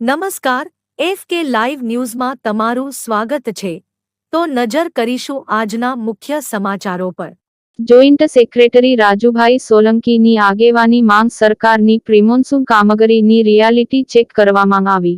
નમસ્કાર, F K live ન્યૂઝમાં તમારું સ્વાગત છે. તો નજર કરીશું આજના મુખ્ય સમાચારો પર. જોઈન્ટ સેક્રેટરી રાજુભાઈ સોલંકીની આગેવાની માંગ સરકારની પ્રિમોન્સુન કામગીરીની રિયાલિટી ચેક કરવામાં આવી.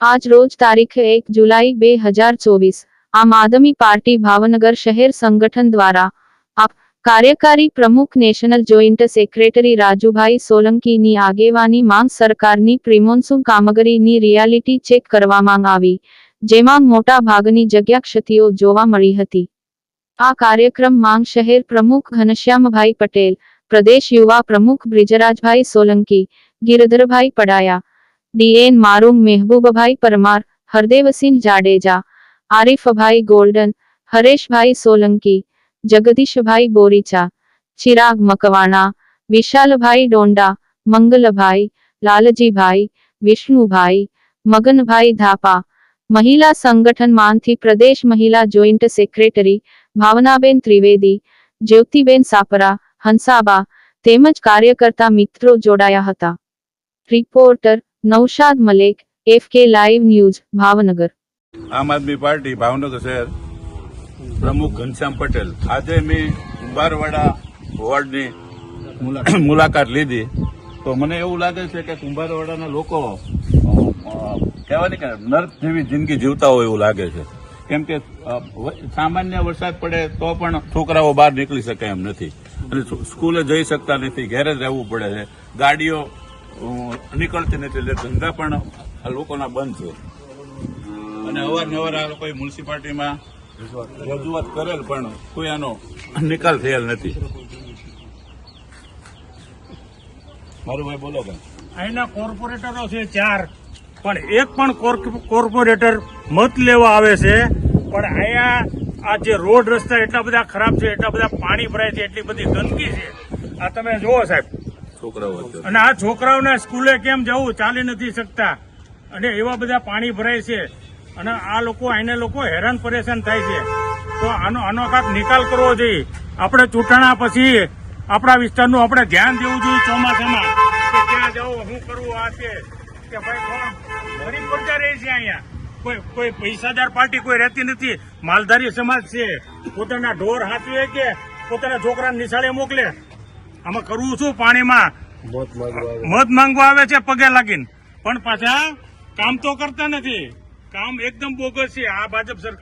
આજ રોજ તારીખ એક જુલાઈ બે હજાર ચોવીસ, આમ આદમી પાર્ટી ભાવનગર શહેર સંગઠન દ્વારા આપ કાર્યકારી પ્રમુખ નેશનલ જોઈન્ટ સેક્રેટરી રાજુભાઈ સોલંકીની આગેવાની માંગ સરકારની પ્રિમોન્સુન કામગીરીની રિયાલિટી ચેક કરવામાં આવી, જેમાં મોટા ભાગની જગ્યા ક્ષતિઓ જોવા મળી હતી. આ કાર્યક્રમ માંગ શહેર પ્રમુખ ઘનશ્યામભાઈ પટેલ, પ્રદેશ યુવા પ્રમુખ બ્રિજરાજભાઈ સોલંકી, ગિરધરભાઈ પડાયા, ડીએન મારુંગ મહેબૂબભાઈ પરમાર, હરદેવસિંહ જાડેજા, આરીફભાઈ ગોલ્ડન, હરેશભાઈ સોલંકી જગદીશભાઈ બોરીચા ચિરાગ મકવાણા વિશાલભાઈ ડોંડા મંગલભાઈ લાલજીભાઈ વિષ્ણુભાઈ મગનભાઈ ધાપા મહિલા સંગઠન માનથી પ્રદેશ મહિલા જોઈન્ટ સેક્રેટરી ભાવનાબેન ત્રિવેદી જ્યોતિબેન સાપરા હંસાબા તેમજ કાર્યકર્તા મિત્રો જોડાયા હતા reporter Naushad Malek F K live news Bhavnagar Aam Aadmi Party Bhavnagar શહેર પ્રમુખ ઘનશ્યામ પટેલ. આજે મેં કુંભારવાડા વોર્ડની મુલાકાત લીધી. તો મને એવું લાગે છે કે કુંભારવાડાના લોકો કહેવાય ને કે નર્ક જેવી જિંદગી જીવતા હોય એવું લાગે છે. કેમ કે સામાન્ય વરસાદ પડે તો પણ છોકરાઓ બહાર નીકળી શકે એમ નથી. અને સ્કૂલે જઈ શકતા નથી, ઘેરે જ રહેવું પડે છે. ગાડીઓ નીકળતી નથી એટલે ધંધા પણ આ લોકોના બંધ છે. અને અવારનવાર આ લોકોએ મ્યુનિસિપાલિટીમાં રજૂઆત કરેલ પણ કોઈ આનો નિકાલ થયેલ નથી. મારું ભાઈ બોલો ભાઈ. અહીંના કોર્પોરેટરો છે ચાર. પણ એક પણ કોર્પ- કોર્પોરેટર મત લેવા આવે છે પણ અહીંયા આ જે રોડ રસ્તા એટલા બધા ખરાબ છે એટલા બધા પાણી ભરાય છે એટલી બધી ગંદકી છે. આ તમે જુઓ સાહેબ. છોકરાઓ અને આ છોકરાઓને સ્કૂલે કેમ જવું? ચાલી નથી શકતા. અને એવા બધા પાણી ભરાય છે. અને આ લોકો અહીંના લોકો હેરાન પરેશાન થાય છે. તો આનો આનો કાંક નિકાલ કરવો જોઈએ. આપણે ચૂંટણા પછી આપણા વિસ્તારનું આપણે ધ્યાન દેવું જોઈએ ચોમાસામાં. કે ક્યાં જવું શું કરવું આ છે કે ભાઈ કોણ? ગરીબ પડતા રહે છે અહીંયા. કોઈ કોઈ પૈસાદાર પાર્ટી કોઈ રહેતી નથી. માલધારી સમાજ છે. પોતાના ઢોર હાથવે કે પોતાના છોકરાને નિશાળે મોકલે. આમાં કરવું શું પાણીમાં? મત માંગવા આવે છે પગે લાગીને. પણ પાછા કામ તો કરતા નથી. કામ એકદમ બોગસ છે. આ ભાજપ સરકાર